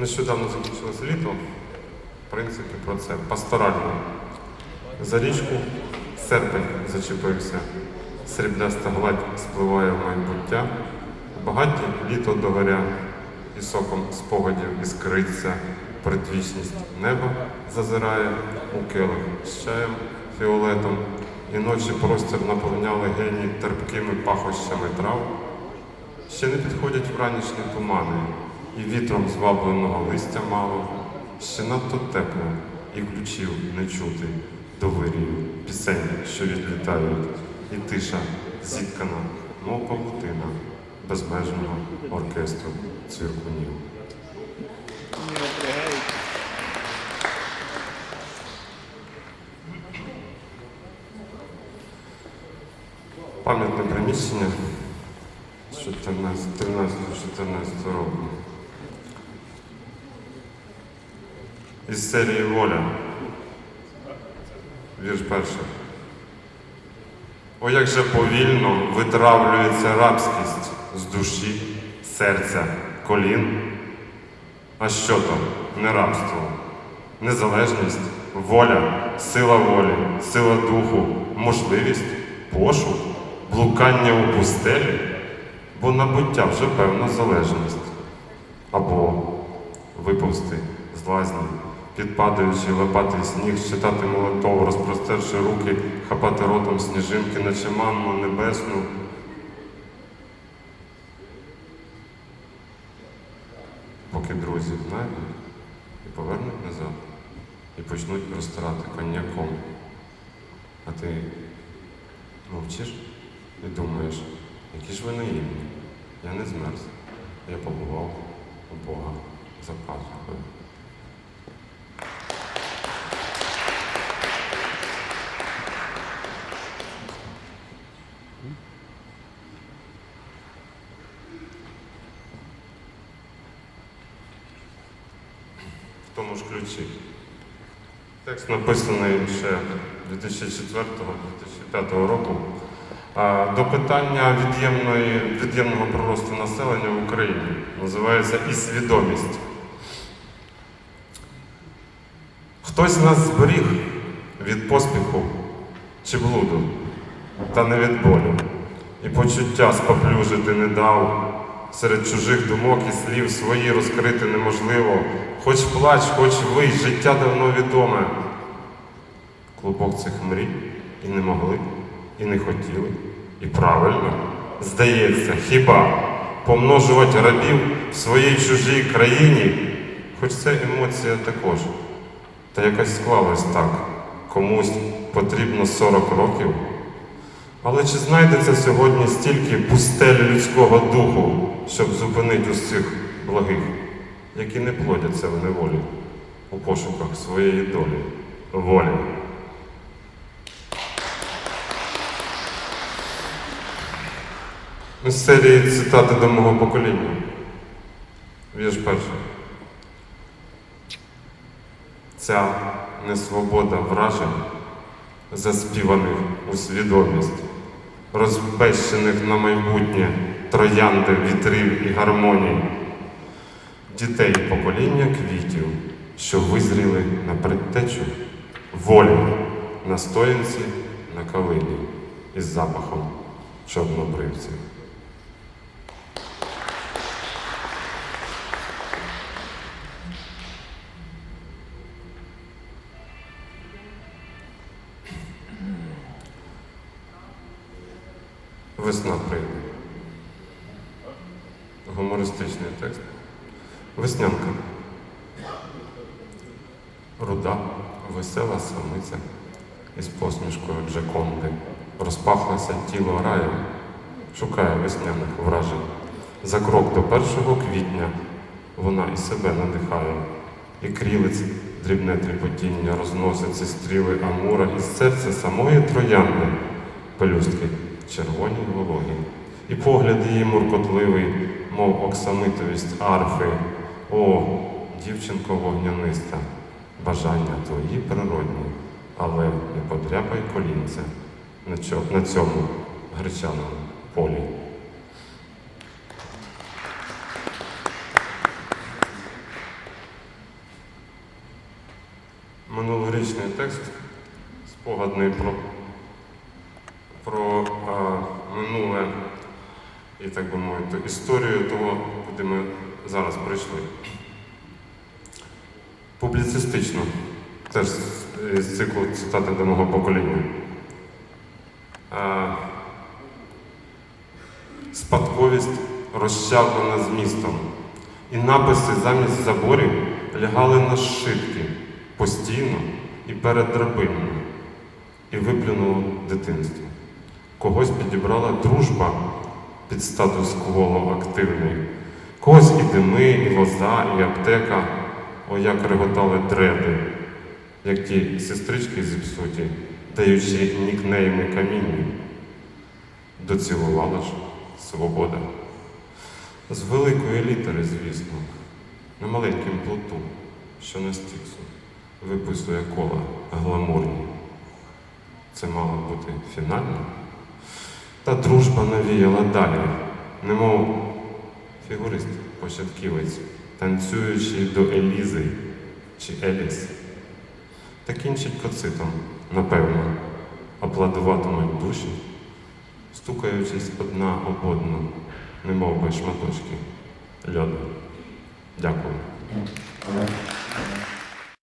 Нещодавно закінчилося літо. В принципі, про це пасторально. За річку серпень зачепився. Срібляста гладь спливає в майбуття. Багаті літо догоря, і соком спогадів іскриться. Предвічність неба зазирає у келих з чаєм фіолетом, і ночі простір наповняли геній терпкими пахощами трав. Ще не підходять вранішні тумани, і вітром звабленого листя мало, ще надто тепло, і ключів не чути до вирію пісень, що відлітають, і тиша зіткана, мов павутина безмежного оркестру цвіркунів. Пам'ятне приміщення 14, 13-14 року. Із серії Воля. Вірш перший. О, як же повільно витравлюється рабськість з душі, серця, колін. А що то? Не рабство, незалежність, воля, сила волі, сила духу, можливість, пошук, блукання у пустелі, бо набуття вже певна залежність. Або виповзти з лазні, підпадаючи, лопати сніг, читати молитву, розпростерши руки, хапати ротом сніжинки, наче манну небесну. Поки друзі знайдуть і повернуть назад, і почнуть розтирати коньяком. А ти мовчиш і думаєш, які ж ви наївні. Я не змерз. Я побував у Бога за пазухою. Тому ж ключі. Текст написаний ще 2004-2005 року. До питання від'ємної, від'ємного приросту населення в Україні називається і свідомість. Хтось нас зберіг від поспіху чи блуду, та не від болю, і почуття споплюжити не дав. Серед чужих думок і слів свої розкрити неможливо. Хоч плач, хоч вий, життя давно відоме. Клубок цих мрій і не могли, і не хотіли. І правильно, здається, хіба помножувати рабів в своїй чужій країні, хоч це емоція також. Та якось склалось так. Комусь потрібно 40 років. Але чи знайдеться сьогодні стільки пустель людського духу, щоб зупинити усіх благих, які не плодяться в неволі у пошуках своєї долі, волі? З серії цитати до мого покоління. Вірш перший. Ця несвобода вражень, заспіваних у свідомість, розбещених на майбутнє троянди вітрів і гармоній, дітей покоління квітів, що визріли на предтечу волі на стоянці на калині із запахом чорнобривців. Весна прийде. Гумористичний текст. Веснянка. Руда, весела самиця із посмішкою Джеконди. Розпахлося тіло раю, шукає весняних вражень. За крок до першого квітня вона і себе надихає, і крілиць дрібне тріпотіння розноситься стріли Амура із серця самої троянди, пелюстки червоній вологі, і погляд її муркотливий, мов оксамитовість арфи, о, дівчинко вогняниста, бажання твої природні, але не подряпай колінце на цьому гречаному полі. Минулорічний текст спогадний про про минуле і, так би мовити, історію того, куди ми зараз прийшли. Публіцистично, теж з- циклу цитати до мого покоління. Спадковість розчавлена змістом, і написи замість заборів лягали на шибки постійно і перед драбинами, і виплюнуло дитинство. Когось підібрала дружба під статус кво активний, когось і дими, і лоза, і аптека, о як реготали дреди, як ті сестрички зіпсуті, даючи нікнейми камінню. Доцілувала ж свобода. З великої літери, звісно, на маленьким плоту, що на стіксу, виписує кола гламурні. Це мало бути фінально. Та дружба навіяла далі, немов фігурист початківець, танцюючи до Елізи чи Еліс. Та кінчить коцитом, напевно, аплодуватимуть душі, стукаючись одна об одну, немов би шматочки льоду. Дякую.